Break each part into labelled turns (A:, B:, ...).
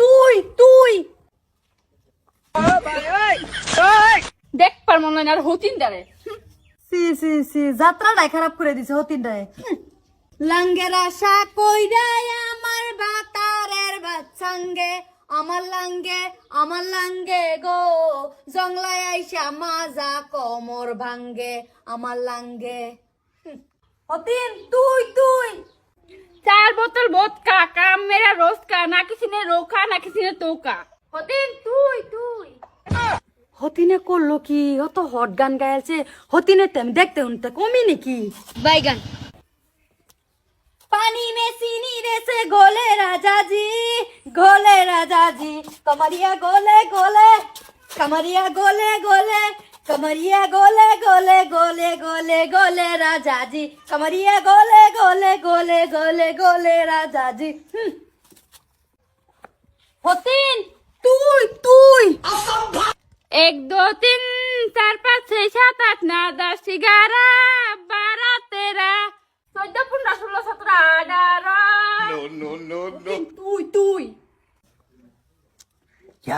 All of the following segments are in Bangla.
A: তুই তুই
B: দেখ পার মনে আর হতিন দারে
A: সি সি সি যাত্রাটাই খারাপ করে দিছে হতিন দারে লাঙ্গের আশা কইরাই আমার বাতারের বাচ্চাঙ্গে আমার লাঙ্গে আমার লাঙ্গে গো জংলায় আইসা মাজা কমর ভাঙ্গে আমার লাঙ্গে হতিন তুই তুই
B: চার বোতল বোধ কাক রাখছি না তোকা
A: হতিন তুই তুই হতিনে করলো কি অত হট গান গাইছে হতিনে তেম দেখতে উনতে কমি নাকি বাইগান পানি মে চিনি রেছে গোলে রাজাজি গোলে রাজাজি কমারিয়া গোলে গোলে কমারিয়া গোলে গোলে कमरिया गोले गोले गोले गोले गोले राजा जी कमरिया गोले गोले गोले गोले गोले राजा जी হতিন তুই তুই এক দু তিন চার পাঁচ ছয় সাত আট না দশ এগারো বারো তেরো চোদ্দ পনেরো ষোলো সতেরো
C: আঠারো
A: তুই তুই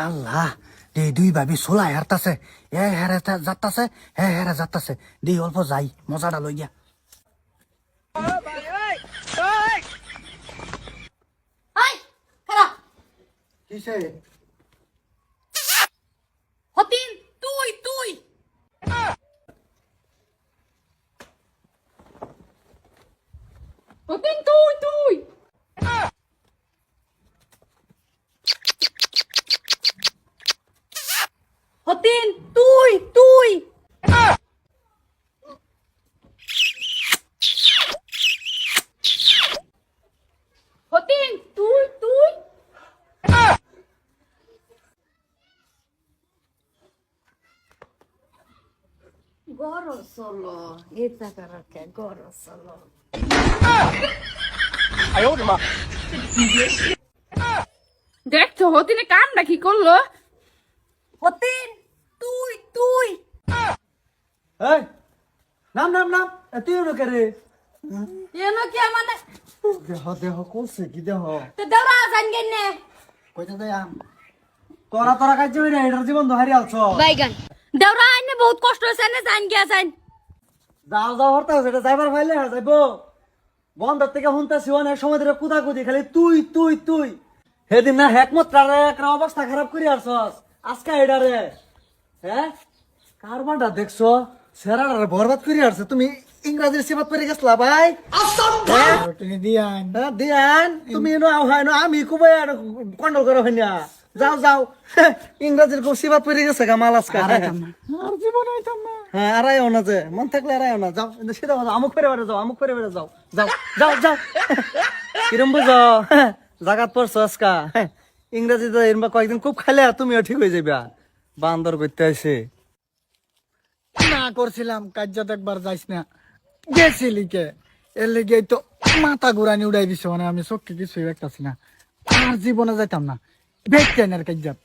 D: আল্লাহ দে দুই ভাবি সোলা হেরতাছে এ হেরে যাত্তাছে হে হেরে যাত্তাছে দেই অল্প যাই মজাটা লই গিয়া
E: He said,
A: o t i n tuy, tuy. Hotin, tuy, tuy. Goro solo, eta karaka, goro solo. আয় ওরে
B: দেখছো হতিনে কামটা কি করলো
A: হতিন তুই তুই
D: এই নাম নাম নাম তুই এনো কে রে
B: এনো মানে
D: দেহ দেহ কোসে কি দেহ
B: তো দেওরা জান গেনে
D: কইতে দয়াম তোরা তোরা কাজ জমি না জীবন আলছ
B: বাইগান বহুত কষ্ট হয়েছে না জান গিয়া যাইন
D: যাও যাও হরতা এটা যাইবার ফাইলে হ্যাঁ যাইবো বন্ধর থেকে হুনতা সিওয়ান এক সময় ধরে কুদাকুদি খালি তুই তুই তুই হেদিন না হেকমত একটা অবস্থা খারাপ করি সস আজকা এডারে হ্যাঁ কারবারটা দেখছো সেরাডারে বরবাদ করি আরছ তুমি ইংরাজির সেবাত পেরে গেছলা ভাই আচ্ছা, দিয়ান হ্যাঁ, দিয়ান তুমি এনো আও হয় হ্যাঁ, না আমি খুবই কন্ট্রোল করা হয় না যাও যাও ইংরাজির খুব সিবাত গেছে গা মাল হ্যাঁ। আজকে
E: আর জীবন আইতাম না
D: হ্যাঁ যে মন থাকলে যাও আমুক ফেরে বেড়ে যাও আমুক ফেরে বেড়ে যাও যাও যাও যাও কিরম বুঝো জাগাত পড়ছো আজকা কয়েকদিন খুব খাইলে তুমিও ঠিক হয়ে যাবা বান্দর করতে আসে
E: না করছিলাম কার্য একবার যাইস না গেছিলি কে এর লেগে তো মাথা ঘুরানি উড়াই দিছে মানে আমি চোখকে কিছুই একটা না আর জীবনে যাইতাম না Bekleyin arkadaşlar.